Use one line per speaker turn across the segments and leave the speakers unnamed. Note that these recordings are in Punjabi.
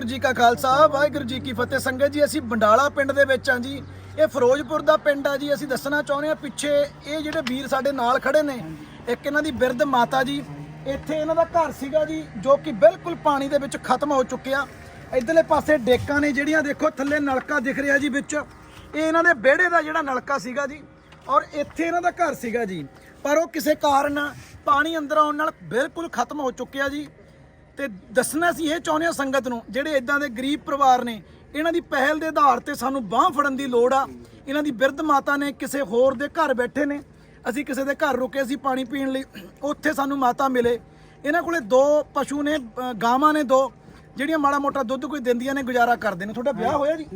ਵਾਹਿਗੁਰੂ ਜੀ ਕਾ ਖਾਲਸਾ, ਵਾਹਿਗੁਰੂ ਜੀ ਕੀ ਫਤਿਹ। ਸੰਗਤ ਜੀ, ਅਸੀਂ ਬੰਡਾਲਾ ਪਿੰਡ ਦੇ ਵਿੱਚ ਆਂ ਜੀ। ਇਹ ਫਿਰੋਜ਼ਪੁਰ ਦਾ ਪਿੰਡ ਆ ਜੀ, ਅਸੀਂ ਦੱਸਣਾ ਚਾਹੁੰਦੇ ਆ ਪਿੱਛੇ ਇਹ ਜਿਹੜੇ ਵੀਰ ਸਾਡੇ ਨਾਲ ਖੜੇ ਨੇ, ਇੱਕ ਇਹਨਾਂ ਦੀ ਬਿਰਧ ਮਾਤਾ ਜੀ, ਇੱਥੇ ਇਹਨਾਂ ਦਾ ਘਰ ਸੀਗਾ ਜੀ, ਜੋ ਕਿ ਬਿਲਕੁਲ ਪਾਣੀ ਦੇ ਵਿੱਚ ਖਤਮ ਹੋ ਚੁੱਕਿਆ। ਇਧਰਲੇ ਪਾਸੇ ਡੇਕਾਂ ਨੇ ਜਿਹੜੀਆਂ, ਦੇਖੋ, ਥੱਲੇ ਨਲਕਾ ਦਿਖ ਰਿਹਾ ਜੀ ਵਿੱਚ। ਇਹ ਇਹਨਾਂ ਦੇ ਵਿਹੜੇ ਦਾ ਜਿਹੜਾ ਨਲਕਾ ਸੀਗਾ ਜੀ, ਔਰ ਇੱਥੇ ਇਹਨਾਂ ਦਾ ਘਰ ਸੀਗਾ ਜੀ। ਪਰ ਉਹ ਕਿਸੇ ਕਾਰਨ ਪਾਣੀ ਅੰਦਰ ਆਉਣ ਨਾਲ ਬਿਲਕੁਲ ਖਤਮ ਹੋ ਚੁੱਕਿਆ ਜੀ। ਤੇ ਦੱਸਣਾ ਸੀ ਇਹ ਚਾਹੁੰਦੇ ਹਾਂ ਸੰਗਤ ਨੂੰ ਜਿਹੜੇ ਇਦਾਂ ਦੇ ਗਰੀਬ ਪਰਿਵਾਰ ਨੇ ਇਹਨਾਂ ਦੀ ਪਹਿਲ ਦੇ ਆਧਾਰ ਤੇ ਸਾਨੂੰ ਬਾਹ ਫੜਨ ਦੀ ਲੋੜ ਆ। ਇਹਨਾਂ ਦੀ ਬਿਰਧ ਮਾਤਾ ਨੇ ਕਿਸੇ ਹੋਰ ਦੇ ਘਰ ਬੈਠੇ ਨੇ ਅਸੀਂ ਕਿਸੇ ਦੇ ਘਰ ਰੁਕੇ ਸੀ ਪਾਣੀ ਪੀਣ ਲਈ ਉੱਥੇ ਸਾਨੂੰ ਮਾਤਾ ਮਿਲੇ। ਇਹਨਾਂ ਕੋਲੇ ਦੋ ਪਸ਼ੂ ਨੇ ਗਾਵਾਂ ਨੇ ਦੋ ਜਿਹੜੀਆਂ ਮਾੜਾ ਮੋਟਾ ਦੁੱਧ ਕੋਈ ਦਿੰਦੀਆਂ ਨੇ ਗੁਜ਼ਾਰਾ ਕਰਦੇ ਨੇ। ਤੁਹਾਡਾ ਵਿਆਹ ਹੋਇਆ ਜੀ?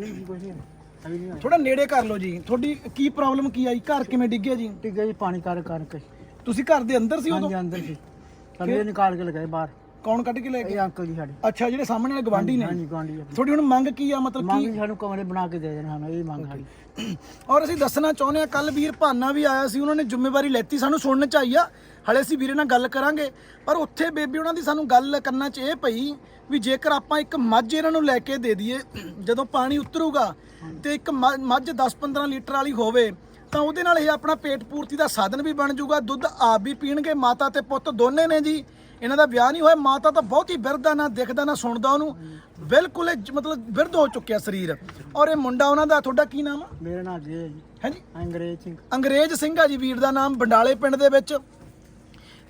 ਥੋੜਾ ਨੇੜੇ ਕਰ ਲਓ ਜੀ। ਤੁਹਾਡੀ ਕੀ ਪ੍ਰੋਬਲਮ ਕੀ ਆਈ? ਘਰ ਕਿਵੇਂ ਡਿੱਗਿਆ ਜੀ?
ਟਿਕ ਗਈ ਪਾਣੀ ਕਰ ਕਰਕੇ
ਤੁਸੀਂ ਘਰ ਦੇ ਅੰਦਰ ਸੀ ਉਦੋਂ?
ਹਾਂਜੀ ਅੰਦਰ ਸੀ। ਥੱਲੇ ਨਿਕਾਲ ਕੇ ਲਗਾਏ ਬਾਹਰ।
ਕੌਣ ਕੱਢ ਕੇ ਲੈ ਗਿਆ
ਇਹ ਅੰਕਲ ਜੀ ਸਾਡੇ।
ਅੱਛਾ ਜਿਹੜੇ ਸਾਹਮਣੇ ਵਾਲੇ ਗਵਾਂਢੀ ਨੇ?
ਹਾਂਜੀ ਗਵਾਂਢੀ
ਤੁਹਾਡੀ ਹੁਣ ਮੰਗ ਕੀ ਆ? ਮਤਲਬ
ਮੰਗ
ਕੀ
ਜੀ ਸਾਨੂੰ ਕਮਰੇ ਬਣਾ ਕੇ ਦੇ ਦੇਣ ਸਾਨੂੰ ਇਹ ਮੰਗ ਸਾਡੀ।
ਔਰ ਅਸੀਂ ਦੱਸਣਾ ਚਾਹੁੰਦੇ ਆ ਕੱਲ ਵੀਰ ਭਾਨਾ ਵੀ ਆਇਆ ਸੀ ਉਹਨਾਂ ਨੇ ਜ਼ਿੰਮੇਵਾਰੀ ਲੈਤੀ ਸਾਨੂੰ ਸੁਣਨ ਚ ਆਈ ਆ। ਹਲੇ ਅਸੀਂ ਵੀਰੇ ਨਾਲ ਗੱਲ ਕਰਾਂਗੇ। ਪਰ ਉੱਥੇ ਬੇਬੀ ਉਹਨਾਂ ਦੀ ਸਾਨੂੰ ਗੱਲ ਕਰਨਾ ਚ ਇਹ ਪਈ ਵੀ ਜੇਕਰ ਆਪਾਂ ਇੱਕ ਮੱਝ ਇਹਨਾਂ ਨੂੰ ਲੈ ਕੇ ਦੇ ਦਈਏ ਜਦੋਂ ਪਾਣੀ ਉਤਰੂਗਾ ਤੇ ਇੱਕ ਮ- ਮੱਝ 10-15 ਲੀਟਰ ਵਾਲੀ ਹੋਵੇ ਤਾਂ ਉਹਦੇ ਨਾਲ ਇਹ ਆਪਣਾ ਪੇਟ ਪੂਰਤੀ ਦਾ ਸਾਧਨ ਵੀ ਬਣ ਜਾਊਗਾ ਦੁੱਧ ਆਪ ਵੀ ਪੀਣਗੇ ਮਾਤਾ ਤੇ ਪੁੱਤ ਦੋਨੇ ਨੇ ਜੀ। ਇਹਨਾਂ ਦਾ ਵਿਆਹ ਨਹੀਂ ਹੋਇਆ ਮਾਤਾ ਤਾਂ ਬਹੁਤ ਹੀ ਬਿਰਧ ਆ ਨਾ ਦਿਖਦਾ ਨਾ ਸੁਣਦਾ ਉਹਨੂੰ। ਬਿਲਕੁਲ ਇਹ ਜ- ਮਤਲਬ ਬਿਰਧ ਹੋ ਚੁੱਕਿਆ ਸਰੀਰ। ਔਰ ਇਹ ਮੁੰਡਾ ਉਹਨਾਂ ਦਾ ਤੁਹਾਡਾ ਕੀ ਨਾਮ ਆ?
ਮੇਰਾ ਨਾਮ ਜੀ ਹੈ ਜੀ।
ਹਾਂਜੀ।
ਅੰਗਰੇਜ਼ ਸਿੰਘ।
ਅੰਗਰੇਜ਼ ਸਿੰਘ ਆ ਜੀ ਵੀਰ ਦਾ ਨਾਮ ਬੰਡਾਲੇ ਪਿੰਡ ਦੇ ਵਿੱਚ।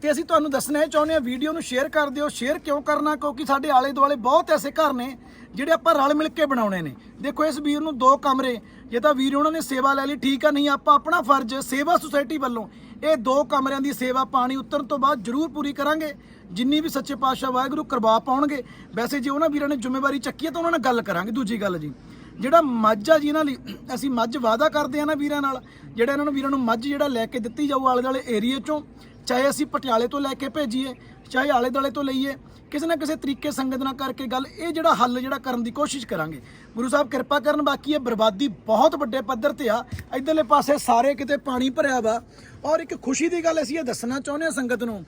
ਤੇ ਅਸੀਂ ਤੁਹਾਨੂੰ ਦੱਸਣਾ ਇਹ ਚਾਹੁੰਦੇ ਆ ਵੀਡੀਓ ਨੂੰ ਸ਼ੇਅਰ ਕਰ ਦਿਓ। ਸ਼ੇਅਰ ਕਿਉਂ ਕਰਨਾ? ਕਿਉਂਕਿ ਸਾਡੇ ਆਲੇ ਦੁਆਲੇ ਬਹੁਤ ਐਸੇ ਘਰ ਨੇ ਜਿਹੜੇ ਆਪਾਂ ਰਲ ਮਿਲ ਕੇ ਬਣਾਉਣੇ ਨੇ। ਦੇਖੋ ਇਸ ਵੀਰ ਨੂੰ ਦੋ ਕਮਰੇ ਜੇ ਤਾਂ ਵੀਰ ਉਹਨਾਂ ਨੇ ਸੇਵਾ ਲੈ ਲਈ ਠੀਕ ਆ ਨਹੀਂ ਆਪਾਂ ਆਪਣਾ ਫਰਜ਼ ਸੇਵਾ ਸੁਸਾਇਟੀ ਵੱਲੋਂ ਇਹ ਦੋ ਕਮਰਿਆਂ ਦੀ ਸੇਵਾ ਪਾਣੀ ਉਤਰਨ ਤੋਂ ਬਾਅਦ ਜ਼ਰੂਰ ਪੂਰੀ ਕਰਾਂਗੇ। ਜਿੰਨੀ ਵੀ ਸੱਚੇ ਪਾਤਸ਼ਾਹ ਵਾਹਿਗੁਰੂ ਕਰਵਾ ਪਾਉਣਗੇ। ਵੈਸੇ ਜੇ ਉਹਨਾਂ ਵੀਰਾਂ ਨੇ ਜ਼ਿੰਮੇਵਾਰੀ ਚੱਕੀ ਹੈ ਤਾਂ ਉਹਨਾਂ ਨਾਲ ਗੱਲ ਕਰਾਂਗੇ, ਦੂਜੀ ਗੱਲ ਜੀ। ਜਿਹੜਾ ਮੱਝ ਆ ਜੀ ਇਹਨਾਂ ਲਈ, ਅਸੀਂ ਮੱਝ ਵਾਅਦਾ ਕਰਦੇ ਆ ਨਾ ਵੀਰਾਂ ਨਾਲ, ਜਿਹੜਾ ਇਹਨਾਂ ਨੂੰ ਵੀਰਾਂ ਨੂੰ ਮੱਝ ਜਿਹੜਾ ਲੈ ਕੇ ਦਿੱਤੀ ਜਾਊ ਆਲੇ ਦੁਆਲੇ ਏਰੀਏ ਚੋਂ, ਚਾਹੇ ਅਸੀਂ ਪਟਿਆਲੇ ਤੋਂ ਲੈ ਕੇ ਭੇਜੀਏ, ਚਾਹੇ ਆਲੇ ਦੁਆਲੇ ਤੋਂ ਲਈਏ, ਕਿਸੇ ਨਾ ਕਿਸੇ ਤਰੀਕੇ ਸੰਗਤ ਨਾਲ ਕਰਕੇ ਗੱਲ, ਇਹ ਜਿਹੜਾ ਹੱਲ ਜਿਹੜਾ ਕਰਨ ਦੀ ਕੋਸ਼ਿਸ਼ ਕਰਾਂਗੇ। ਗੁਰੂ ਸਾਹਿਬ ਕਿਰਪਾ ਕਰਨ, ਬਾਕੀ ਇਹ ਬਰਬਾਦੀ ਬਹੁਤ ਵੱਡੇ ਪੱਧਰ ਤੇ ਆ। ਇਧਰਲੇ ਪਾਸੇ ਸਾਰੇ ਕਿਤੇ ਪਾਣੀ ਭਰਿਆ ਵਾ ਔਰ ਇੱਕ ਖੁਸ਼ੀ ਦੀ ਗੱਲ ਅਸੀਂ ਇਹ ਦੱਸਣਾ ਚਾਹੁੰਦੇ ਹਾਂ ਸੰਗਤ ਨੂੰ,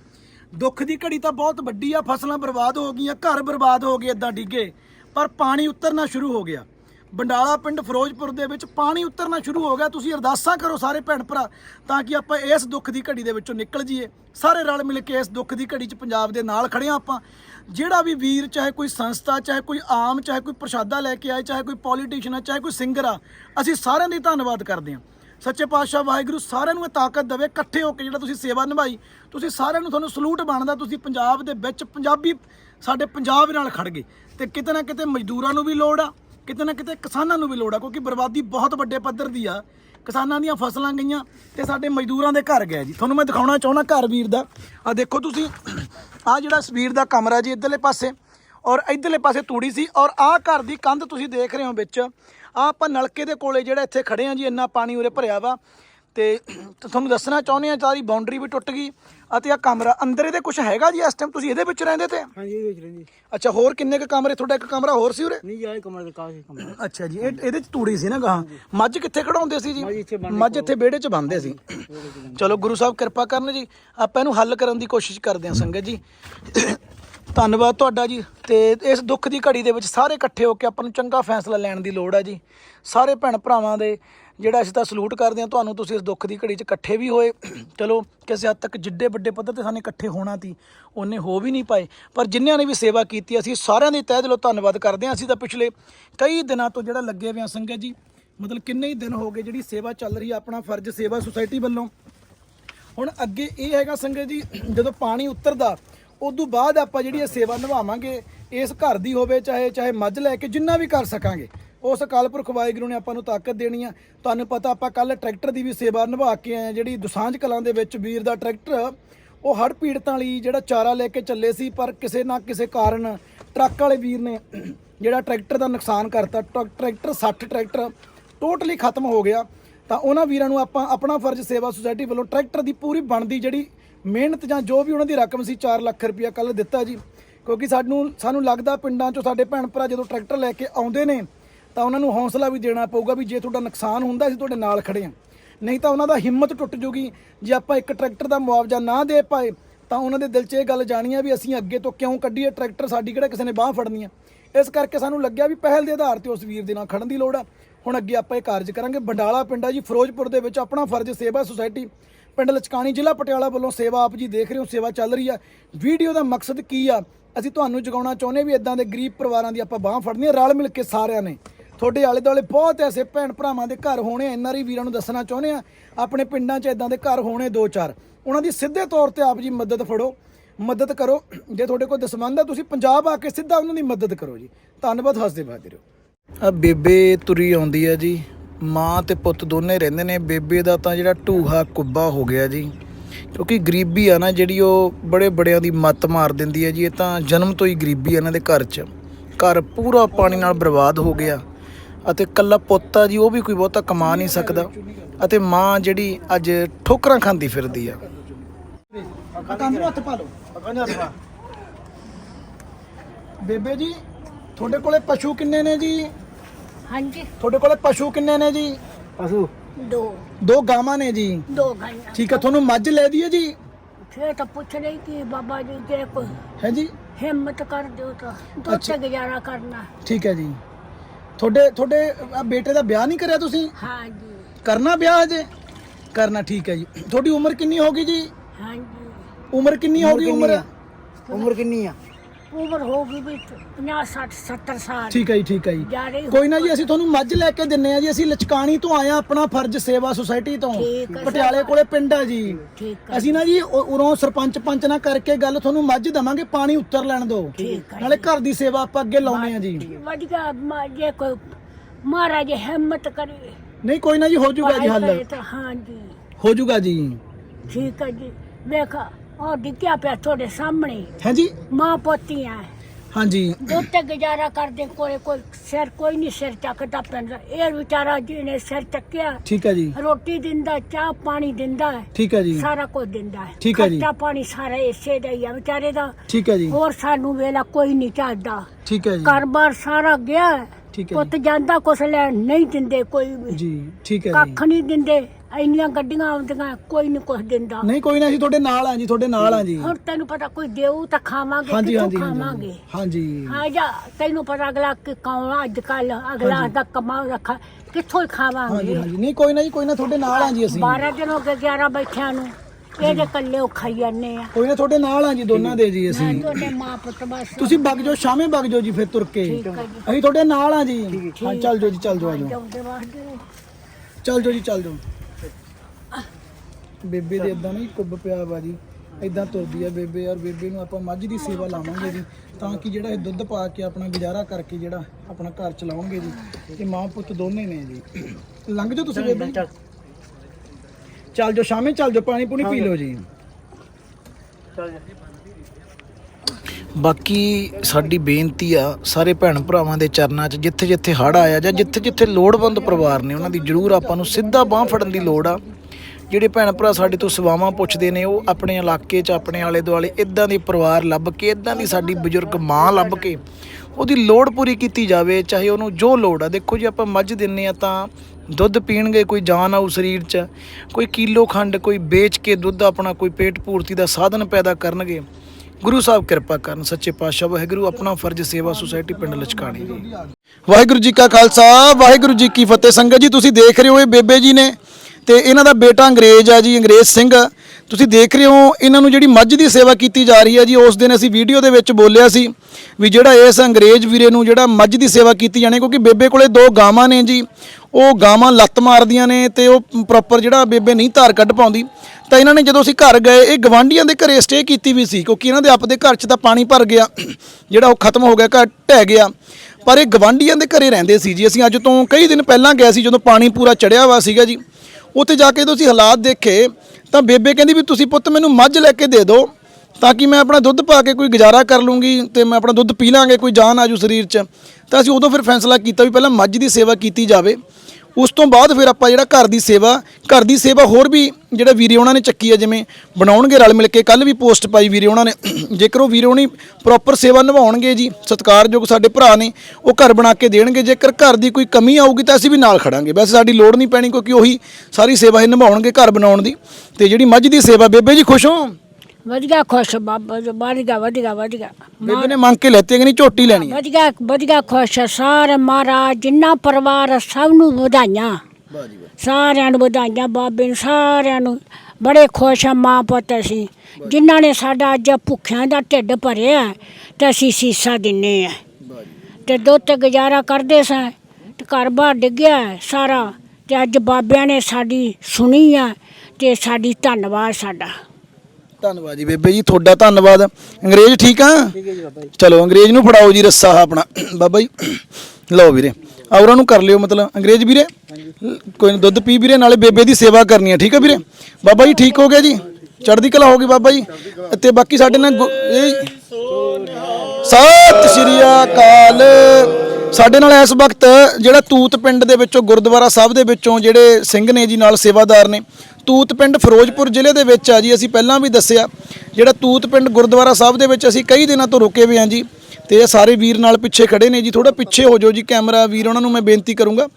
ਦੁੱਖ ਦੀ ਘੜੀ ਤਾਂ ਬਹੁਤ ਵੱਡੀ ਆ, ਫਸਲਾਂ ਬਰਬਾਦ ਹੋ ਗਈਆਂ, ਘਰ ਬਰਬਾਦ ਹੋ ਗਏ ਇਦਾਂ ਡਿੱਗੇ, ਪਰ ਪਾਣੀ ਉਤਰਨਾ ਸ਼ੁਰੂ ਹੋ ਗਿਆ। ਬੰਡਾਲਾ ਪਿੰਡ ਫਿਰੋਜ਼ਪੁਰ ਦੇ ਵਿੱਚ ਪਾਣੀ ਉਤਰਨਾ ਸ਼ੁਰੂ ਹੋ ਗਿਆ। ਤੁਸੀਂ ਅਰਦਾਸਾਂ ਕਰੋ ਸਾਰੇ ਭੈਣ ਭਰਾ, ਤਾਂ ਕਿ ਆਪਾਂ ਇਸ ਦੁੱਖ ਦੀ ਘੜੀ ਦੇ ਵਿੱਚੋਂ ਨਿਕਲ ਜਾਈਏ। ਸਾਰੇ ਰਲ ਮਿਲ ਕੇ ਇਸ ਦੁੱਖ ਦੀ ਘੜੀ 'ਚ ਪੰਜਾਬ ਦੇ ਨਾਲ ਖੜੇ ਹਾਂ ਆਪਾਂ। ਜਿਹੜਾ ਵੀ ਵੀਰ, ਚਾਹੇ ਕੋਈ ਸੰਸਥਾ, ਚਾਹੇ ਕੋਈ ਆਮ, ਚਾਹੇ ਕੋਈ ਪ੍ਰਸ਼ਾਦਾ ਲੈ ਕੇ ਆਏ, ਚਾਹੇ ਕੋਈ ਪੋਲੀਟੀਸ਼ੀਅਨ ਆ, ਚਾਹੇ ਕੋਈ ਸਿੰਗਰ ਆ, ਅਸੀਂ ਸਾਰਿਆਂ ਦੀ ਧੰਨਵਾਦ ਕਰਦੇ ਹਾਂ। ਸੱਚੇ ਪਾਤਸ਼ਾਹ ਵਾਹਿਗੁਰੂ ਸਾਰਿਆਂ ਨੂੰ ਇਹ ਤਾਕਤ ਦੇਵੇ, ਇਕੱਠੇ ਹੋ ਕੇ ਜਿਹੜਾ ਤੁਸੀਂ ਸੇਵਾ ਨਿਭਾਈ, ਤੁਸੀਂ ਸਾਰਿਆਂ ਨੂੰ ਤੁਹਾਨੂੰ ਸਲੂਟ ਬਣਦਾ, ਤੁਸੀਂ ਪੰਜਾਬ ਦੇ ਵਿੱਚ ਪੰਜਾਬੀ ਸਾਡੇ ਪੰਜਾਬ ਨਾਲ ਖੜ ਗਏ। ਤੇ ਕਿਤੇ ਨਾ ਕਿਤੇ ਮਜ਼ਦੂਰਾਂ ਨੂੰ ਵੀ ਲੋੜ ਆ, ਕਿਤੇ ਨਾ ਕਿਤੇ ਕਿਸਾਨਾਂ ਨੂੰ ਵੀ ਲੋੜ ਆ, ਕਿਉਂਕਿ ਬਰਬਾਦੀ ਬਹੁਤ ਵੱਡੇ ਪੱਧਰ ਦੀ ਆ। ਕਿਸਾਨਾਂ ਦੀਆਂ ਫਸਲਾਂ ਗਈਆਂ ਤੇ ਸਾਡੇ ਮਜ਼ਦੂਰਾਂ ਦੇ ਘਰ ਗਏ ਜੀ। ਤੁਹਾਨੂੰ ਮੈਂ ਦਿਖਾਉਣਾ ਚਾਹੁੰਦਾ ਘਰ ਵੀਰ ਦਾ। ਆ ਦੇਖੋ ਤੁਸੀਂ ਆ ਜਿਹੜਾ ਇਸ ਵੀਰ ਦਾ ਕਮਰਾ ਜੀ ਇਧਰਲੇ ਪਾਸੇ ਔਰ ਇਧਰਲੇ ਪਾਸੇ ਤੂੜੀ ਸੀ ਔਰ ਆਹ ਘਰ ਦੀ ਕੰਧ ਤੁਸੀਂ ਦੇਖ ਰਹੇ ਹੋ ਵਿੱਚ। ਆ ਆਪਾਂ ਨਲਕੇ ਦੇ ਕੋਲੇ ਜਿਹੜਾ ਇੱਥੇ ਖੜੇ ਆ ਜੀ ਇੰਨਾ ਪਾਣੀ ਉਰੇ ਭਰਿਆ ਵਾ। ਤੇ ਤੁਹਾਨੂੰ ਦੱਸਣਾ ਚਾਹੁੰਦੇ ਆ ਸਾਰੀ ਬਾਉਂਡਰੀ ਵੀ ਟੁੱਟ ਗਈ ਅਤੇ ਆ ਕਮਰਾ ਅੰਦਰ ਇਹਦੇ ਕੁਝ ਹੈਗਾ ਜੀ ਇਸ ਟਾਈਮ ਤੁਸੀਂ ਇਹਦੇ ਵਿੱਚ ਰਹਿੰਦੇ ਤੇ?
ਹਾਂਜੀ ਇਹ ਵੇਚ ਰਹਿੰਦੀ
ਅੱਛਾ ਹੋਰ ਕਿੰਨੇ ਕੁ ਕਮਰੇ? ਤੁਹਾਡਾ ਇੱਕ ਕਮਰਾ ਹੋਰ ਸੀ ਉਰੇ?
ਨਹੀਂ ਜਾਏ ਕਮਰੇ ਦਾ ਕਾਹੀ ਕਮਰਾ
ਅੱਛਾ ਜੀ ਇਹ ਇਹਦੇ ਚ ਤੂੜੀ ਸੀ ਨਾ ਗਾਂ ਮੱਝ ਕਿੱਥੇ ਖੜਾਉਂਦੇ ਸੀ ਜੀ? ਮੱਝ ਇੱਥੇ ਵਿਹੜੇ ਚ ਬੰਨਦੇ ਸੀ। ਚਲੋ ਗੁਰੂ ਸਾਹਿਬ ਕਿਰਪਾ ਕਰਨ ਜੀ ਆਪਾਂ ਇਹਨੂੰ ਹੱਲ ਕਰਨ ਦੀ ਕੋਸ਼ਿਸ਼ ਕਰਦੇ ਹਾਂ ਸੰਗਤ ਜੀ। ਧੰਨਵਾਦ ਤੁਹਾਡਾ ਜੀ। ਤੇ ਇਸ ਦੁੱਖ ਦੀ ਘੜੀ ਦੇ ਵਿੱਚ ਸਾਰੇ ਇਕੱਠੇ ਹੋ ਕੇ ਆਪਾਂ ਨੂੰ ਚੰਗਾ ਫੈਸਲਾ ਲੈਣ ਦੀ ਲੋੜ ਹੈ ਜੀ। ਸਾਰੇ ਭੈਣ ਭਰਾਵਾਂ ਦੇ ਜਿਹੜਾ ਅਸੀਂ ਤਾਂ ਸਲੂਟ ਕਰਦੇ ਹਾਂ, ਤੁਹਾਨੂੰ ਤੁਸੀਂ ਇਸ ਦੁੱਖ ਦੀ ਘੜੀ 'ਚ ਇਕੱਠੇ ਵੀ ਹੋਏ। ਚਲੋ, ਕਿਸੇ ਹੱਦ ਤੱਕ ਜਿੱਡੇ ਵੱਡੇ ਪੱਧਰ ਤੇ ਸਾਨੂੰ ਇਕੱਠੇ ਹੋਣਾ ਤੀ ਉਹਨੇ ਹੋ ਵੀ ਨਹੀਂ ਪਾਏ। ਪਰ ਜਿਨ੍ਹਾਂ ਨੇ ਵੀ ਸੇਵਾ ਕੀਤੀ, ਅਸੀਂ ਸਾਰਿਆਂ ਦੀ ਤਹਿ ਦਿਲੋਂ ਧੰਨਵਾਦ ਕਰਦੇ ਹਾਂ। ਅਸੀਂ ਤਾਂ ਪਿਛਲੇ ਕਈ ਦਿਨਾਂ ਤੋਂ ਜਿਹੜਾ ਲੱਗੇ ਹੋਏ ਹਾਂ ਸੰਗਤ ਜੀ, ਮਤਲਬ ਕਿੰਨੇ ਹੀ ਦਿਨ ਹੋ ਗਏ ਜਿਹੜੀ ਸੇਵਾ ਚੱਲ ਰਹੀ ਹੈ ਆਪਣਾ ਫਰਜ਼ ਸੇਵਾ ਸੁਸਾਇਟੀ ਵੱਲੋਂ। ਹੁਣ ਅੱਗੇ ਇਹ ਹੈਗਾ ਸੰਗਤ ਜੀ, ਜਦੋਂ ਪਾਣੀ ਉਤਰਦਾ ਉਦੋਂ ਬਾਅਦ ਆਪਾਂ ਜਿਹੜੀ ਇਹ ਸੇਵਾ ਨਿਭਾਵਾਂਗੇ, ਇਸ ਘਰ ਦੀ ਹੋਵੇ, ਚਾਹੇ ਚਾਹੇ ਮੱਝ ਲੈ ਕੇ ਜਿੰਨਾ ਵੀ ਕਰ ਸਕਾਂਗੇ, ਉਸ ਅਕਾਲ ਪੁਰਖ ਵਾਹਿਗੁਰੂ ਨੇ ਆਪਾਂ ਨੂੰ ਤਾਕਤ ਦੇਣੀ ਆ। ਤੁਹਾਨੂੰ ਪਤਾ ਆਪਾਂ ਕੱਲ ਟਰੈਕਟਰ ਦੀ ਵੀ ਸੇਵਾ ਨਿਭਾ ਕੇ ਆਏ ਆ, ਜਿਹੜੀ ਦੁਸਾਂਝ ਕਲਾਂ ਦੇ ਵਿੱਚ ਵੀਰ ਦਾ ਟਰੈਕਟਰ, ਉਹ ਹੜ੍ਹ ਪੀੜਤਾਂ ਲਈ ਜਿਹੜਾ ਚਾਰਾ ਲੈ ਕੇ ਚੱਲੇ ਸੀ, ਪਰ ਕਿਸੇ ਨਾ ਕਿਸੇ ਕਾਰਨ ਟਰੱਕ ਵਾਲੇ ਵੀਰ ਨੇ ਜਿਹੜਾ ਟਰੈਕਟਰ ਦਾ ਨੁਕਸਾਨ ਕਰਤਾ। ਟਰੱਕ- ਟਰੈਕਟਰ 60 ਟਰੈਕਟਰ ਟੋਟਲੀ ਖਤਮ ਹੋ ਗਿਆ। ਤਾਂ ਉਹਨਾਂ ਵੀਰਾਂ ਨੂੰ ਆਪਾਂ ਆਪਣਾ ਫਰਜ਼ ਸੇਵਾ ਸੁਸਾਇਟੀ ਵੱਲੋਂ ਟਰੈਕਟਰ ਦੀ ਪੂਰੀ ਬਣਦੀ ਜਿਹੜੀ ਮਿਹਨਤ ਜਾਂ ਜੋ ਵੀ ਉਹਨਾਂ ਦੀ ਰਕਮ ਸੀ 4 ਲੱਖ ਰੁਪਇਆ ਕੱਲ ਦਿੱਤਾ ਜੀ। ਕਿਉਂਕਿ ਸਾਨੂੰ ਸਾਨੂੰ ਲੱਗਦਾ ਪਿੰਡਾਂ 'ਚੋਂ ਸਾਡੇ ਭੈਣ ਭਰਾ ਜਦੋਂ ਟਰੈਕਟਰ ਲੈ ਕੇ ਆਉਂਦੇ ਨੇ, ਤਾਂ ਉਹਨਾਂ ਨੂੰ ਹੌਸਲਾ ਵੀ ਦੇਣਾ ਪਊਗਾ ਵੀ ਜੇ ਤੁਹਾਡਾ ਨੁਕਸਾਨ ਹੁੰਦਾ, ਅਸੀਂ ਤੁਹਾਡੇ ਨਾਲ ਖੜੇ ਹਾਂ। ਨਹੀਂ ਤਾਂ ਉਹਨਾਂ ਦਾ ਹਿੰਮਤ ਟੁੱਟ ਜੂਗੀ। ਜੇ ਆਪਾਂ ਇੱਕ ਟਰੈਕਟਰ ਦਾ ਮੁਆਵਜ਼ਾ ਨਾ ਦੇ ਪਾਏ, ਤਾਂ ਉਹਨਾਂ ਦੇ ਦਿਲ 'ਚ ਇਹ ਗੱਲ ਜਾਣੀ ਆ ਵੀ ਅਸੀਂ ਅੱਗੇ ਤੋਂ ਕਿਉਂ ਕੱਢੀਏ ਟਰੈਕਟਰ, ਸਾਡੀ ਕਿਹੜਾ ਕਿਸੇ ਨੇ ਬਾਹ ਫੜਨੀ ਆ। ਇਸ ਕਰਕੇ ਸਾਨੂੰ ਲੱਗਿਆ ਵੀ ਪਹਿਲ ਦੇ ਆਧਾਰ ਤੇ ਉਸ ਵੀਰ ਦੇ ਨਾਲ ਖੜਨ ਦੀ ਲੋੜ ਆ। ਹੁਣ ਅੱਗੇ ਆਪਾਂ ਇਹ ਕਾਰਜ ਕਰਾਂਗੇ। ਬੰਡਾਲਾ ਪਿੰਡ ਆ ਜੀ, ਫਿਰੋਜ਼ਪੁਰ ਦੇ ਵਿੱਚ ਆਪਣਾ ਫਰਜ਼ ਸੇਵਾ ਸੁਸਾਇਟੀ ਪਿੰਡ ਲਚਕਾਣੀ ਜ਼ਿਲ੍ਹਾ ਪਟਿਆਲਾ ਵੱਲੋਂ ਸੇਵਾ ਆਪ ਜੀ ਦੇਖ ਰਹੇ ਹੋ, ਸੇਵਾ ਚੱਲ ਰਹੀ ਆ। ਵੀਡੀਓ ਦਾ ਮਕਸਦ ਕੀ ਆ? ਅਸੀਂ ਤੁਹਾਨੂੰ ਜਗਾਉਣਾ ਚਾਹੁੰਦੇ ਵੀ ਇਦਾਂ ਦੇ ਗਰੀਬ ਪਰਿਵਾਰਾਂ ਦੀ ਆਪਾਂ ਬਾਹ ਫੜਨੀ ਆ ਰਲ ਮਿਲ ਕੇ ਸਾਰਿਆਂ ਨੇ। ਤੁਹਾਡੇ ਆਲੇ ਦੁਆਲੇ ਬਹੁਤ ਐਸੇ ਭੈਣ ਭਰਾਵਾਂ ਦੇ ਘਰ ਹੋਣੇ ਐਨਆਰਆਈ ਵੀਰਾਂ ਨੂੰ ਦੱਸਣਾ ਚਾਹੁੰਦੇ ਆ ਆਪਣੇ ਪਿੰਡਾਂ 'ਚ ਇਦਾਂ ਦੇ ਘਰ ਹੋਣੇ ਦੋ ਚਾਰ। ਉਹਨਾਂ ਦੀ ਸਿੱਧੇ ਤੌਰ ਤੇ ਆਪ ਜੀ ਮਦਦ ਫੜੋ, ਮਦਦ ਕਰੋ। ਜੇ ਤੁਹਾਡੇ ਕੋਲ ਦਸਵੰਦ ਆ, ਤੁਸੀਂ ਪੰਜਾਬ ਆ ਕੇ ਸਿੱਧਾ ਉਹਨਾਂ ਦੀ ਮਦਦ ਕਰੋ ਜੀ। ਧੰਨਵਾਦ ਹੱਸਦੇ ਬਾਦੇ ਰਹੋ। ਆ ਬੇਬੇ ਤੁਰੀ ਆਉਂਦੀ ਆ ਜੀ। ਮਾਂ ਤੇ ਪੁੱਤ ਦੋਨੇ ਰਹਿੰਦੇ ਨੇ, ਬੇਬੇ ਦਾ ਤਾਂ ਜਿਹੜਾ ਢੂਹਾ ਕੁੱਬਾ ਹੋ ਗਿਆ ਜੀ। ਕਿਉਂਕਿ ਗਰੀਬੀ ਆ ਨਾ, ਜਿਹੜੀ ਉਹ ਬੜੇ ਬੜਿਆਂ ਦੀ ਮੱਤ ਮਾਰ ਦਿੰਦੀ ਹੈ ਜੀ, ਇਹ ਤਾਂ ਜਨਮ ਤੋਂ ਹੀ ਗਰੀਬੀ ਆ ਇਹਨਾਂ ਦੇ ਘਰ 'ਚ। ਘਰ ਪੂਰਾ ਪਾਣੀ ਨਾਲ ਬਰਬਾਦ ਹੋ ਗਿਆ। ਅਤੇ ਕੱਲਾ ਪੁੱਤ ਆ ਜੀ, ਉਹ ਵੀ ਕੋਈ ਬਹੁਤਾ ਕਮਾ ਨਹੀਂ ਸਕਦਾ। ਅਤੇ ਮਾਂ ਜਿਹੜੀ ਅੱਜ ਠੋਕਰਾਂ ਖਾਂਦੀ ਫਿਰਦੀ ਆ। ਬੇਬੇ ਜੀ, ਤੁਹਾਡੇ ਕੋਲੇ ਪਸ਼ੂ ਕਿੰਨੇ ਨੇ ਜੀ?
ਹਾਂਜੀ।
ਤੁਹਾਡੇ ਕੋਲੇ ਪਸ਼ੂ ਕਿੰਨੇ ਨੇ ਜੀ?
ਪਸ਼ੂ।
ਦੋ।
ਦੋ ਗਾਵਾਂ ਨੇ ਜੀ?
ਦੋ ਗਾਈਆਂ।
ਠੀਕ ਹੈ ਤੁਹਾਨੂੰ ਮੱਝ ਲੈ ਦਈਏ ਜੀ?
ਫਿਰ ਤਾਂ ਪੁੱਛ ਰਹੀ ਕਿ ਬਾਬਾ ਜੀ ਜੇ ਕੋਈ
ਹੈ ਜੀ?
ਹਿੰਮਤ ਕਰ ਦਿਓ ਤਾਂ ਦੁੱਧ
ਅੱਛਾ।
ਤੇ ਗੁਜ਼ਾਰਾ ਕਰਨਾ।
ਠੀਕ ਹੈ ਜੀ। ਤੁਹਾਡੇ ਤੁਹਾਡੇ ਬੇਟੇ ਦਾ ਵਿਆਹ ਨਹੀਂ ਕਰਿਆ ਤੁਸੀਂ?
ਹਾਂਜੀ।
ਕਰਨਾ ਵਿਆਹ ਅਜੇ ਕਰਨਾ ਠੀਕ ਹੈ ਜੀ। ਤੁਹਾਡੀ ਉਮਰ ਕਿੰਨੀ ਹੋ ਗਈ ਜੀ?
ਹਾਂਜੀ।
ਉਮਰ ਕਿੰਨੀ ਹੋ ਗਈ ਉਮਰ?
ਉਮਰ ਕਿੰਨੀ ਆ?
ਉਮਰ ਹੋ ਗਈ ਵੀ 50 60 70 ਸਾਲ।
ਠੀਕ ਹੈ ਜੀ ਠੀਕ ਹੈ ਜੀ।
ਜਾ
ਕੋਈ ਨਾ ਜੀ ਅਸੀਂ ਤੁਹਾਨੂੰ ਮੱਝ ਲੈ ਕੇ ਦਿੰਨੇ ਆ ਜੀ ਅਸੀਂ ਲਚਕਾਣੀ ਤੋਂ ਆਏ ਆ ਆਪਣਾ ਫਰਜ਼ ਸੇਵਾ ਸੁਸਾਇਟੀ ਤੋਂ।
ਠੀਕ ਹੈ,
ਪਟਿਆਲੇ ਕੋਲੇ ਪਿੰਡ ਆ ਜੀ।
ਠੀਕ ਹੈ
ਅਸੀਂ ਨਾ ਜੀ ਉ- ਉਰੋਂ ਸਰਪੰਚ ਪੰਚ ਨਾਲ ਕਰਕੇ ਗੱਲ ਤੁਹਾਨੂੰ ਮੱਝ ਦਵਾਂਗੇ ਪਾਣੀ ਉੱਤਰ ਲੈਣ ਦਿਓ।
ਠੀਕ ਹੈ
ਨਾਲੇ ਘਰ ਦੀ ਸੇਵਾ ਆਪਾਂ ਅੱਗੇ ਲਾਉਨੇ ਆ ਜੀ।
ਵਧੀਆ ਮ- ਜੇ ਕੋਈ ਮਹਾਰਾਜ ਹਿੰਮਤ ਕਰੇ।
ਨਹੀਂ ਕੋਈ ਨਾ ਜੀ ਹੋ ਜਾਊਗਾ ਜੀ
ਪੜ੍ਹਾਈ
ਹੱਲ।
ਕਰੇ ਤਾਂ ਹਾਂਜੀ।
ਹੋ ਜਾਊਗਾ ਜੀ।
ਠੀਕ ਹੈ ਜੀ ਵੇਖਾ ਉਹ ਡਿੱਗਿਆ ਪਿਆ ਤੁਹਾਡੇ ਸਾਹਮਣੇ।
ਹੈ ਜੀ
ਮਾਂ ਪੋਤੀਆਂ
ਹਾਂਜੀ।
ਦੁੱਧ ਤੇ ਗੁਜ਼ਾਰਾ ਕਰਦੇ ਕੋਲੇ ਕੋਈ ਸਿਰ ਕੋਈ ਨਹੀਂ ਸਿਰ ਚੱਕਦਾ ਪੈਂਦਾ। ਇਹ ਵਿਚਾਰਾ ਜਿਹਨੇ ਸਿਰ ਚੱਕਿਆ
ਠੀਕ ਹੈ ਜੀ।
ਰੋਟੀ ਦਿੰਦਾ ਚਾਹ ਪਾਣੀ ਦਿੰਦਾ ਹੈ
ਠੀਕ ਹੈ ਜੀ।
ਸਾਰਾ ਕੁਝ ਦਿੰਦਾ ਹੈ
ਠੀਕ ਹੈ ਜੀ।
ਖਰਚਾ ਪਾਣੀ ਸਾਰਾ ਇਸੇ ਦਾ ਹੀ ਆ ਵਿਚਾਰੇ ਦਾ।
ਠੀਕ ਹੈ ਜੀ।
ਹੋਰ ਸਾਨੂੰ ਵੇਲਾ ਕੋਈ ਨਹੀਂ ਚਾਹਦਾ
ਠੀਕ ਹੈ ਜੀ।
ਘਰ-ਬਾਰ ਸਾਰਾ ਗਿਆ।
ਠੀਕ ਹੈ
ਪੁੱਤ ਜਾਂਦਾ ਕੁਛ ਲੈਣ ਨਹੀਂ ਦਿੰਦੇ ਕੋਈ ਵੀ।
ਜੀ ਠੀਕ ਹੈ ਜੀ।
ਕੱਖ ਨਹੀਂ ਦਿੰਦੇ। ਇੰਨੀਆਂ ਗੱਡੀਆਂ ਆਉਂਦੀਆਂ ਕੋਈ ਨਹੀਂ ਕੁਛ ਦਿੰਦਾ।
ਨਹੀਂ ਕੋਈ ਨਾ ਅਸੀਂ ਤੁਹਾਡੇ ਨਾਲ ਆ ਜੀ ਤੁਹਾਡੇ ਨਾਲ ਆ ਜੀ।
ਹੁਣ ਤੈਨੂੰ ਪਤਾ ਕੋਈ ਦੇਊ ਤਾਂ ਖਾਵਾਂਗੇ
ਹਾਂਜੀ
ਕਿੱਥੋਂ
ਹਾਂਜੀ
ਖਾਵਾਂਗੇ?
ਹਾਂਜੀ।
ਹਾਂ ਜਾ ਤੈਨੂੰ ਪਤਾ ਅਗਲਾ ਕਿ ਕੌਣ ਅੱਜ ਕੱਲ ਅਗਲਾ ਦਾ ਕਮਾ ਰੱਖਾ ਕਿੱਥੋਂ ਹੀ
ਹਾਂਜੀ
ਖਾਵਾਂਗੇ?
ਹਾਂਜੀ ਨਹੀਂ ਕੋਈ ਨਾ ਜੀ ਕੋਈ ਨਾ ਤੁਹਾਡੇ ਨਾਲ ਆ ਜੀ ਅਸੀਂ।
12 ਦਿਨ ਹੋ ਗਏ 11 ਬੈਠਿਆਂ ਨੂੰ ਇਹਦੇ ਕੱਲੇ ਉਹ ਖਾਈ ਜਾਂਦੇ ਆ।
ਕੋਈ ਨਾ ਤੁਹਾਡੇ ਨਾਲ ਆ ਜੀ ਦੋਨਾਂ ਦੇ ਜੀ
ਮੈਂ
ਅਸੀਂ
ਤੁਹਾਡੇ ਮਾਂ ਪੁੱਤ ਬਸ।
ਤੁਸੀਂ ਵਗ ਜਾਓ ਸ਼ਾਮੇ ਵਗ ਜਾਓ ਜੀ ਫਿਰ ਤੁਰ ਕੇ।
ਠੀਕ ਹੈ ਜੀ।
ਅਸੀਂ ਤੁਹਾਡੇ ਨਾਲ ਆ ਜੀ। ਹਾਂ। ਚੱਲ ਜਾਓ ਜੀ ਚੱਲ ਜਾਓ ਆ ਜਾਓ।
ਜਾਉਂਦੇ ਵਾਸਤੇ
ਚੱਲ ਜਾਓ ਜੀ ਚੱਲ ਜਾਓ। ਬੇਬੇ ਦੇ ਇਦਾਂ ਨਹੀਂ ਕੁੱਬ ਪਿਆ ਵਾ ਜੀ ਇਦਾਂ ਤੁਰਦੀ ਆ ਬੇਬੇ ਯਾਰ ਬੇਬੇ ਨੂੰ ਆਪਾਂ ਮੱਝ ਦੀ ਸੇਵਾ ਲਾਵਾਂਗੇ ਜੀ ਤਾਂ ਕਿ ਜਿਹੜਾ ਇਹ ਦੁੱਧ ਪਾ ਕੇ ਆਪਣਾ ਗੁਜ਼ਾਰਾ ਕਰਕੇ ਜਿਹੜਾ ਆਪਣਾ ਘਰ ਚਲਾਉਣਗੇ ਜੀ ਤੇ ਮਾਂ ਪੁੱਤ ਦੋਨੇ ਨੇ ਜੀ। ਲੰਘ ਜਾਓ ਤੁਸੀਂ ਬੇਬੇ
ਚੱਲ।
ਜਾਓ ਸ਼ਾਮੇ ਚੱਲ ਜਾਓ ਪਾਣੀ ਪੂਣੀ ਪੀ ਲਓ ਜੀ।
ਚੱਲ
ਬਾਕੀ ਸਾਡੀ ਬੇਨਤੀ ਆ ਸਾਰੇ ਭੈਣ ਭਰਾਵਾਂ ਦੇ ਚਰਨਾਂ 'ਚ ਜਿੱਥੇ ਜਿੱਥੇ ਹੜ੍ਹ ਆਇਆ ਜਾਂ ਜਿੱਥੇ ਜਿੱਥੇ ਲੋੜਵੰਦ ਪਰਿਵਾਰ ਨੇ ਉਹਨਾਂ ਦੀ ਜ਼ਰੂਰ ਆਪਾਂ ਨੂੰ ਸਿੱਧਾ ਬਾਹ ਫੜਨ ਦੀ ਲੋੜ ਆ। ਜਿਹੜੇ ਭੈਣ ਭਰਾ ਸਾਡੇ ਤੋਂ ਸੇਵਾਵਾਂ ਪੁੱਛਦੇ ਨੇ, ਉਹ ਆਪਣੇ ਇਲਾਕੇ 'ਚ, ਆਪਣੇ ਆਲੇ ਦੁਆਲੇ ਇਦਾਂ ਦੇ ਪਰਿਵਾਰ ਲੱਭ ਕੇ ਇਦਾਂ ਦੀ ਸਾਡੀ ਬਜ਼ੁਰਗ ਮਾਂ ਲੱਭ ਕੇ ਉਹਦੀ ਲੋੜ ਪੂਰੀ ਕੀਤੀ ਜਾਵੇ, ਚਾਹੇ ਉਹਨੂੰ ਜੋ ਲੋੜ ਆ। ਦੇਖੋ ਜੀ, ਆਪਾਂ ਮੱਝ ਦਿੰਨੇ ਆ ਤਾਂ ਦੁੱਧ ਪੀਣਗੇ, ਕੋਈ ਜਾਨ ਆਊ ਸਰੀਰ 'ਚ, ਕੋਈ ਕੀਲੋ ਖੰਡ, ਕੋਈ ਵੇਚ ਕੇ ਦੁੱਧ ਆਪਣਾ, ਕੋਈ ਪੇਟ ਪੂਰਤੀ ਦਾ ਸਾਧਨ ਪੈਦਾ ਕਰਨਗੇ। ਗੁਰੂ ਸਾਹਿਬ ਕਿਰਪਾ ਕਰਨ, ਸੱਚੇ ਪਾਤਸ਼ਾਹ, ਵਾਹਿਗੁਰੂ ਆਪਣਾ ਫਰਜ਼ ਸੇਵਾ ਸੁਸਾਇਟੀ ਪਿੰਡ ਲਚਕਾਣੀ ਜੀ। ਵਾਹਿਗੁਰੂ ਜੀ ਕਾ ਖਾਲਸਾ, ਵਾਹਿਗੁਰੂ ਜੀ ਕੀ ਫਤਿਹ। ਸੰਗਤ ਜੀ, ਤੁਸੀਂ ਦੇਖ ਰਹੇ ਹੋ ਇਹ ਬੇਬੇ ਜੀ ਨੇ ਤੇ ਇਹਨਾਂ ਦਾ ਬੇਟਾ ਅੰਗਰੇਜ਼ ਆ ਜੀ, ਅੰਗਰੇਜ਼ ਸਿੰਘ ਤੁਸੀਂ ਦੇਖ ਰਹੇ ਹੋ, ਇਹਨਾਂ ਨੂੰ ਜਿਹੜੀ ਮੱਝ ਦੀ ਸੇਵਾ ਕੀਤੀ ਜਾ ਰਹੀ ਹੈ ਜੀ, ਉਸ ਦਿਨ ਅਸੀਂ ਵੀਡੀਓ ਦੇ ਵਿੱਚ ਬੋਲਿਆ ਸੀ ਵੀ ਜਿਹੜਾ ਇਸ ਅੰਗਰੇਜ਼ ਵੀਰੇ ਨੂੰ ਜਿਹੜਾ ਮੱਝ ਦੀ ਸੇਵਾ ਕੀਤੀ ਜਾਣੀ, ਕਿਉਂਕਿ ਬੇਬੇ ਕੋਲੇ ਦੋ ਗਾਵਾਂ ਨੇ ਜੀ, ਉਹ ਗਾਵਾਂ ਲੱਤ ਮਾਰਦੀਆਂ ਨੇ ਤੇ ਉਹ ਪ੍ਰੋਪਰ ਜਿਹੜਾ ਬੇਬੇ ਨਹੀਂ ਧਾਰ ਕੱਢ ਪਾਉਂਦੀ। ਤਾਂ ਇਹਨਾਂ ਨੇ ਜਦੋਂ ਅਸੀਂ ਘਰ ਗਏ, ਇਹ ਗਵਾਂਢੀਆਂ ਦੇ ਘਰੇ ਸਟੇ ਕੀਤੀ ਵੀ ਸੀ, ਕਿਉਂਕਿ ਇਹਨਾਂ ਦੇ ਆਪਦੇ ਘਰ 'ਚ ਤਾਂ ਪਾਣੀ ਭਰ ਗਿਆ, ਜਿਹੜਾ ਉਹ ਖਤਮ ਹੋ ਗਿਆ, ਘਰ ਢਹਿ ਗਿਆ। ਪਰ ਇਹ ਗਵਾਂਢੀਆਂ ਦੇ ਘਰੇ ਰਹਿੰਦੇ ਸੀ ਜੀ, ਅਸੀਂ ਅੱਜ ਤੋਂ ਕਈ ਦਿਨ ਪਹਿਲਾਂ ਗਏ ਸੀ, ਜਦੋਂ ਪਾਣੀ ਪੂਰਾ ਚੜਿਆ ਹੋਇਆ ਸੀਗਾ ਜੀ। ਉੱਥੇ ਜਾ ਕੇ ਜਦੋਂ ਅਸੀਂ ਹਾਲਾਤ ਦੇਖੇ, ਤਾਂ ਬੇਬੇ ਕਹਿੰਦੀ ਵੀ ਤੁਸੀਂ ਪੁੱਤ ਮੈਨੂੰ ਮੱਝ ਲੈ ਕੇ ਦੇ ਦਿਓ, ਤਾਂ ਕਿ ਮੈਂ ਆਪਣਾ ਦੁੱਧ ਪਾ ਕੇ ਕੋਈ ਗੁਜ਼ਾਰਾ ਕਰ ਲੂੰਗੀ ਤੇ ਮੈਂ ਆਪਣਾ ਦੁੱਧ ਪੀ ਲਾਂਗੇ ਕੋਈ ਜਾਨ ਆਜੂ ਸਰੀਰ 'ਚ। ਤਾਂ ਅਸੀਂ ਉਦੋਂ ਫਿਰ ਫੈਸਲਾ ਕੀਤਾ ਵੀ ਪਹਿਲਾਂ ਮੱਝ ਦੀ ਸੇਵਾ ਕੀਤੀ ਜਾਵੇ। ਉਸ ਤੋਂ ਬਾਅਦ ਫਿਰ ਆਪਾਂ ਜਿਹੜਾ ਘਰ ਦੀ ਸੇਵਾ, ਘਰ ਦੀ ਸੇਵਾ ਹੋਰ ਵੀ ਜਿਹੜਾ ਵੀਰੇ ਉਹਨਾਂ ਨੇ ਚੱਕੀ ਹੈ ਜਿਵੇਂ ਬਣਾਉਣਗੇ ਰਲ ਮਿਲ ਕੇ ਕੱਲ ਵੀ ਪੋਸਟ ਪਾਈ ਵੀਰੇ ਉਹਨਾਂ ਨੇ। ਜੇਕਰ ਉਹ ਵੀਰੇ ਉਹਨੀ ਪ੍ਰੋਪਰ ਸੇਵਾ ਨਿਭਾਉਣਗੇ ਜੀ, ਸਤਿਕਾਰਯੋਗ ਸਾਡੇ ਭਰਾ ਨੇ, ਉਹ ਘਰ ਬਣਾ ਕੇ ਦੇਣਗੇ। ਜੇਕਰ ਘਰ ਦੀ ਕੋਈ ਕਮੀ ਆਊਗੀ ਤਾਂ ਅਸੀਂ ਵੀ ਨਾਲ ਖੜਾਂਗੇ। ਵੈਸੇ ਸਾਡੀ ਲੋੜ ਨਹੀਂ ਪੈਣੀ ਕਿਉਂਕਿ ਉਹੀ ਸਾਰੀ ਸੇਵਾ ਇਹ ਨਿਭਾਉਣਗੇ ਘਰ ਬਣਾਉਣ ਦੀ। ਤੇ ਜਿਹੜੀ ਮੱਝ ਦੀ ਸੇਵਾ, ਬੇਬੇ ਜੀ ਖੁਸ਼ ਹੋ?
ਵਧੀਆ ਖੁਸ਼ ਬਾਬਾ ਜੀ ਵਧੀਆ ਵਧੀਆ ਵਧੀਆ।
ਬੇਬੇ ਨੇ ਮੰਗ ਕੇ ਲੈਤੇ ਕਿ ਨਹੀਂ ਝੋਟੀ ਲੈਣੀ ਹੈ?
ਵਧੀਆ ਵਧੀਆ ਖੁਸ਼ ਆ। ਸਾਰੇ ਮਹਾਰਾਜ ਜਿੰਨਾ ਪਰਿਵਾਰ ਆ, ਸਭ ਨੂੰ ਵਧਾਈਆਂ।
ਵਾਹ ਜੀ ਵਾਹ।
ਸਾਰਿਆਂ ਨੂੰ ਵਧਾਈਆਂ ਬਾਬੇ ਨੂੰ ਸਾਰਿਆਂ ਨੂੰ। ਬੜੇ ਖੁਸ਼ ਆ ਮਾਂ ਪੁੱਤ ਅਸੀਂ। ਜਿਨ੍ਹਾਂ ਨੇ ਸਾਡਾ ਅੱਜ ਭੁੱਖਿਆਂ ਦਾ ਢਿੱਡ ਭਰਿਆ ਤੇ ਅਸੀਂ ਸੀਸਾ ਦਿੰਨੇ ਆ।
ਵਾਹ ਜੀ।
ਤੇ ਦੁੱਧ ਤੇ ਗੁਜ਼ਾਰਾ ਕਰਦੇ ਸਾਂ ਤੇ ਘਰ ਬਾਹਰ ਡਿੱਗਿਆ ਹੈ ਸਾਰਾ। ਤੇ ਅੱਜ ਬਾਬਿਆਂ ਨੇ ਸਾਡੀ ਸੁਣੀ ਆ ਤੇ ਸਾਡੀ ਧੰਨਵਾਦ ਸਾਡਾ।
ਧੰਨਵਾਦ ਜੀ ਬੇਬੇ ਜੀ ਤੁਹਾਡਾ ਧੰਨਵਾਦ। ਅੰਗਰੇਜ਼ ਠੀਕ ਆ?
ਠੀਕ ਹੈ ਜੀ ਬਾਬਾ ਜੀ।
ਚਲੋ ਅੰਗਰੇਜ਼ ਨੂੰ ਫੜਾਓ ਜੀ ਰੱਸਾ ਆਪਣਾ। ਬਾਬਾ ਜੀ ਲਓ ਵੀਰੇ ਆ ਉਹਨਾਂ ਨੂੰ ਕਰ ਲਿਓ ਮਤਲਬ ਅੰਗਰੇਜ਼ ਵੀਰੇ ਕੋਈ ਨਾ ਦੁੱਧ ਪੀ ਵੀਰੇ ਨਾਲੇ ਬੇਬੇ ਦੀ ਸੇਵਾ ਕਰਨੀ ਹੈ ਠੀਕ ਹੈ ਵੀਰੇ? ਬਾਬਾ ਜੀ ਠੀਕ ਹੋ ਗਿਆ ਜੀ? ਚੜ੍ਹਦੀ ਕਲਾ ਹੋ ਗਈ ਬਾਬਾ ਜੀ। ਤੇ ਬਾਕੀ ਸਾਡੇ ਨਾਲ ਗੁ- ਇਹ ਸਤਿ ਸ਼੍ਰੀ ਅਕਾਲ। ਸਾਡੇ ਨਾਲ ਇਸ ਵਕਤ ਜਿਹੜਾ ਤੂਤ ਪਿੰਡ ਦੇ ਵਿੱਚੋਂ, ਗੁਰਦੁਆਰਾ ਸਾਹਿਬ ਦੇ ਵਿੱਚੋਂ ਜਿਹੜੇ ਸਿੰਘ ਨੇ ਜੀ ਨਾਲ ਸੇਵਾਦਾਰ ਨੇ, ਤੂਤ ਪਿੰਡ ਫਿਰੋਜ਼ਪੁਰ ਜ਼ਿਲ੍ਹੇ ਦੇ ਵਿੱਚ ਆ ਜੀ। ਅਸੀਂ ਪਹਿਲਾਂ ਵੀ ਦੱਸਿਆ, ਜਿਹੜਾ ਤੂਤ ਪਿੰਡ ਗੁਰਦੁਆਰਾ ਸਾਹਿਬ ਦੇ ਵਿੱਚ ਅਸੀਂ ਕਈ ਦਿਨਾਂ ਤੋਂ ਰੁਕੇ ਹੋਏ ਹਾਂ ਜੀ। ਤੇ ਇਹ ਸਾਰੇ ਵੀਰ ਨਾਲ ਪਿੱਛੇ ਖੜੇ ਨੇ ਜੀ ਥੋੜਾ ਪਿੱਛੇ ਹੋ ਜਾਓ ਜੀ ਕੈਮਰਾ ਵੀਰ ਉਹਨਾਂ ਨੂੰ ਮੈਂ ਬੇਨਤੀ ਕਰੂੰਗਾ।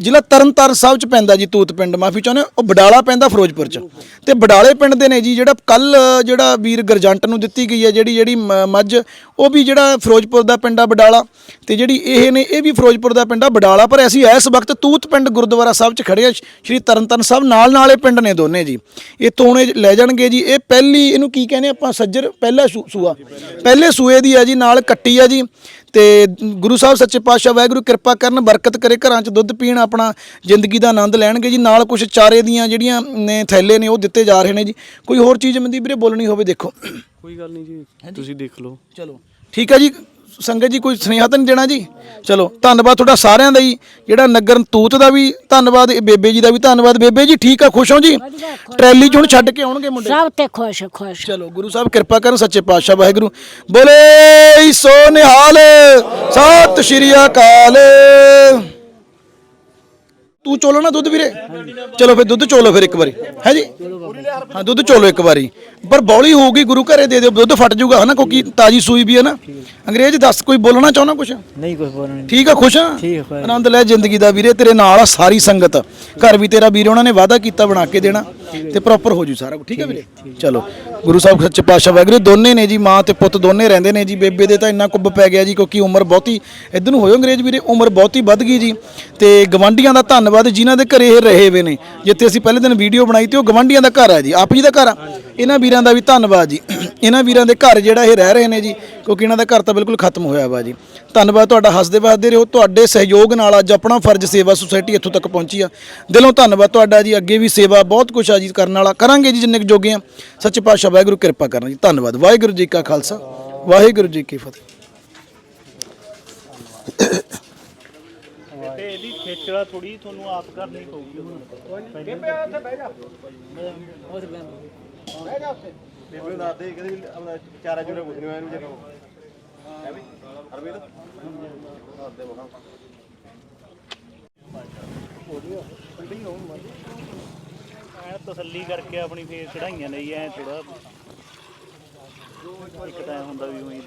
ਜ਼ਿਲ੍ਹਾ ਤਰਨਤਾਰਨ ਸਾਹਿਬ ਚ ਪੈਂਦਾ ਜੀ ਤੂਤ ਪਿੰਡ ਮਾਫੀ ਚਾਹੁੰਦੇ ਹਾਂ, ਉਹ ਬਡਾਲਾ ਪੈਂਦਾ ਫਿਰੋਜ਼ਪੁਰ ਚ। ਤੇ ਬਡਾਲੇ ਪਿੰਡ ਦੇ ਨੇ ਜੀ ਜਿਹੜਾ ਕੱਲ ਜਿਹੜਾ ਵੀਰ ਗਰਜੰਟ ਨੂੰ ਦਿੱਤੀ ਗਈ ਹੈ ਜਿਹੜੀ ਜਿਹੜੀ ਮ- ਮੱਝ ਉਹ ਵੀ ਜਿਹੜਾ ਫਿਰੋਜ਼ਪੁਰ ਦਾ ਪਿੰਡ ਆ ਬਡਾਲਾ। ਤੇ ਜਿਹੜੀ ਇਹ ਨੇ ਇਹ ਵੀ ਫਿਰੋਜ਼ਪੁਰ ਦਾ ਪਿੰਡ ਆ ਬਡਾਲਾ ਪਰ ਅਸੀਂ ਇਸ ਵਕਤ ਤੂਤ ਪਿੰਡ ਗੁਰਦੁਆਰਾ ਸਾਹਿਬ ਚ ਖੜੇ ਆ ਸ਼੍ਰੀ ਤਰਨਤਾਰਨ ਸਾਹਿਬ ਨਾਲ ਨਾਲੇ ਪਿੰਡ ਨੇ ਦੋਨੇ ਜੀ। ਇਹ ਤੋਣੇ ਲੈ ਜਾਣਗੇ ਜੀ ਇਹ ਪਹਿਲੀ ਇਹਨੂੰ ਕੀ ਕਹਿੰਦੇ ਆਪਾਂ ਸੱਜਰ ਪਹਿਲਾ ਸੂ- ਸੂਆ। ਪਹਿਲੇ ਸੂਏ ਦੀ ਆ ਜੀ ਨਾਲ ਕੱਟੀ ਆ ਜੀ। ਤੇ ਗੁਰੂ ਸਾਹਿਬ ਸੱਚੇ ਪਾਤਸ਼ਾਹ ਵਾਹਿਗੁਰੂ ਕਿਰਪਾ ਕਰਨ ਬਰਕਤ ਕਰੇ ਘਰਾਂ 'ਚ ਦੁੱਧ ਪੀਣ ਆਪਣਾ ਜ਼ਿੰਦਗੀ ਦਾ ਆਨੰਦ ਲੈਣਗੇ ਜੀ। ਨਾਲ ਕੁਝ ਚਾਰੇ ਦੀਆਂ ਜਿਹੜੀਆਂ ਨੇ ਥੈਲੇ ਨੇ ਉਹ ਦਿੱਤੇ ਜਾ ਰਹੇ ਨੇ ਜੀ। ਕੋਈ ਹੋਰ ਚੀਜ਼ ਮਨਦੀਪ ਵੀਰੇ ਬੋਲਣੀ ਹੋਵੇ ਦੇਖੋ।
ਕੋਈ ਗੱਲ ਨਹੀਂ ਜੀ ਤੁਸੀਂ ਦੇਖ ਲਓ।
ਚਲੋ। ਠੀਕ ਹੈ ਜੀ। ਸੰਗਤ ਜੀ ਕੋਈ ਸੁਨੇਹਾ ਤਾਂ ਨਹੀਂ ਦੇਣਾ ਜੀ? ਚਲੋ ਧੰਨਵਾਦ ਤੁਹਾਡਾ ਸਾਰਿਆਂ ਦਾ ਜੀ। ਜਿਹੜਾ ਨਗਰ ਤੂਤ ਦਾ ਵੀ ਧੰਨਵਾਦ ਇਹ ਬੇਬੇ ਜੀ ਦਾ ਵੀ ਧੰਨਵਾਦ। ਬੇਬੇ ਜੀ ਠੀਕ ਆ ਖੁਸ਼ ਹੋ ਜੀ? ਟਰੈਲੀ 'ਚ ਹੁਣ ਛੱਡ ਕੇ ਆਉਣਗੇ ਮੁੰਡੇ।
ਸਭ ਤੇ ਖੁਸ਼ ਖੁਸ਼।
ਚਲੋ ਗੁਰੂ ਸਾਹਿਬ ਕਿਰਪਾ ਕਰਨ ਸੱਚੇ ਪਾਤਸ਼ਾਹ ਵਾਹਿਗੁਰੂ। ਬੋਲੇ ਸੋ ਨਿਹਾਲ ਸਤਿ ਸ਼੍ਰੀ ਅਕਾਲ। ਤੂੰ ਚੋਲੋ ਨਾ ਦੁੱਧ ਵੀਰੇ। ਚਲੋ ਫਿਰ ਦੁੱਧ ਚੋਲੋ ਫਿਰ ਇੱਕ ਵਾਰੀ। ਹੈ ਜੀ? ਹਾਂ ਦੁੱਧ ਚੋਲੋ ਇੱਕ ਵਾਰੀ। ਪਰ ਬੌਲੀ ਹੋਊਗੀ ਗੁਰੂ ਘਰੇ ਦੇ ਦਿਓ ਦੁੱਧ ਫਟ ਜਾਊਗਾ ਹਨਾ ਕਿਉਂਕਿ ਤਾਜੀ ਸੂਈ ਵੀ ਹੈ ਨਾ। ਅੰਗਰੇਜ਼ ਦੱਸ ਕੋਈ ਬੋਲਣਾ ਚਾਹੁੰਦਾ ਕੁਛ?
ਨਹੀਂ ਕੁਝ ਬੋਲਣਾ
ਠੀਕ ਆ ਖੁਸ਼ ਆ। ਆਨੰਦ ਲੈ ਜ਼ਿੰਦਗੀ ਦਾ ਵੀਰੇ ਤੇਰੇ ਨਾਲ ਆ ਸਾਰੀ ਸੰਗਤ। ਘਰ ਵੀ ਤੇਰਾ ਵੀਰ ਉਹਨਾਂ ਨੇ ਵਾਅਦਾ ਕੀਤਾ ਬਣਾ ਕੇ ਦੇਣਾ। ਤੇ ਪ੍ਰੋਪਰ ਹੋ ਜੂ ਸਾਰਾ ਕੁਝ ਠੀਕ ਹੈ ਵੀਰੇ? ਚਲੋ, ਗੁਰੂ ਸਾਹਿਬ ਸੱਚੇ ਪਾਤਸ਼ਾਹ ਵਾਹਿਗੁਰੂ ਦੋਨੇ ਨੇ ਜੀ, ਮਾਂ ਤੇ ਪੁੱਤ ਦੋਨੇ ਰਹਿੰਦੇ ਨੇ ਜੀ, ਬੇਬੇ ਦੇ ਤਾਂ ਇੰਨਾ ਕੁੱਬ ਪੈ ਗਿਆ ਜੀ, ਕਿਉਂਕਿ ਉਮਰ ਬਹੁਤੀ, ਇਧਰ ਨੂੰ ਹੋਇਓ ਅੰਗਰੇਜ਼ ਵੀਰੇ, ਉਮਰ ਬਹੁਤੀ ਵੱਧ ਗਈ ਜੀ। ਤੇ ਗਵਾਂਢੀਆਂ ਦਾ ਧੰਨਵਾਦ ਜਿਨ੍ਹਾਂ ਦੇ ਘਰੇ ਇਹ ਰਹੇ ਹੋਏ ਨੇ, ਜਿੱਥੇ ਅਸੀਂ ਪਹਿਲੇ ਦਿਨ ਵੀਡੀਓ ਬਣਾਈ ਤੇ ਉਹ ਗਵਾਂਢੀਆਂ ਦਾ ਘਰ ਹੈ ਜੀ, ਆਪ ਜੀ ਦਾ ਘਰ ਆ। ਇਹਨਾਂ ਵੀਰਾਂ ਦਾ ਵੀ ਧੰਨਵਾਦ ਜੀ। ਇਹਨਾਂ ਵੀਰਾਂ ਦੇ ਘਰ ਜਿਹੜਾ ਇਹ ਰਹਿ ਰਹੇ ਨੇ ਜੀ ਕਿਉਂਕਿ ਇਹਨਾਂ ਦਾ ਘਰ ਤਾਂ ਬਿਲਕੁਲ ਖਤਮ ਹੋਇਆ ਵਾ ਜੀ। ਧੰਨਵਾਦ ਤੁਹਾਡਾ ਹੱਸਦੇ ਵਸਦੇ ਰਹੋ ਤੁਹਾਡੇ ਸਹਿਯੋਗ ਨਾਲ ਅੱਜ ਆਪਣਾ ਫਰਜ਼ ਸੇਵਾ ਸੁਸਾਇਟੀ ਇੱਥੋਂ ਤੱਕ ਪਹੁੰਚੀ ਆ। ਦਿਲੋਂ ਧੰਨਵਾਦ ਤੁਹਾਡਾ ਜੀ ਅੱਗੇ ਵੀ ਸੇਵਾ ਬਹੁਤ ਕੁਝ ਆ ਜੀ ਕਰਨ ਵਾਲਾ। ਕਰਾਂਗੇ ਜੀ ਜਿੰਨੇ ਕੁ ਜੋਗੇ ਆ ਸੱਚੇ ਪਾਤਸ਼ਾਹ ਵਾਹਿਗੁਰੂ ਕਿਰਪਾ ਕਰਨਾ ਜੀ। ਧੰਨਵਾਦ ਵਾਹਿਗੁਰੂ ਜੀ ਕਾ ਖਾਲਸਾ ਵਾਹਿਗੁਰੂ ਜੀ ਕੀ ਫਤਿਹ।
ਤੇ ਇਹਦੀ ਖੇਚਲਾ ਥੋੜੀ ਤੁਹਾਨੂੰ ਆਪ ਕਰਨੀ ਪਊਗੀ।
ਬੇਬੇ ਦੱਸ ਦੇ, ਕਹਿੰਦੇ ਆਪਣਾ ਚਾਰਾ ਚੂਰਾ ਕੁਝ ਹੋਇਆ ਇਹਨੂੰ ਜਦੋਂ ਹੈ ਵੀ? ਅਰਬੀ ਦਾ ਦੱਸ
ਐ ਤਸੱਲੀ ਕਰਕੇ ਆਪਣੀ ਫੇਰ ਚੜਾਈਆਂ ਲਈ ਐ ਥੋੜਾ ਇੱਕ ਤਾਂ ਐਂ ਹੁੰਦਾ ਵੀ ਉਹੀ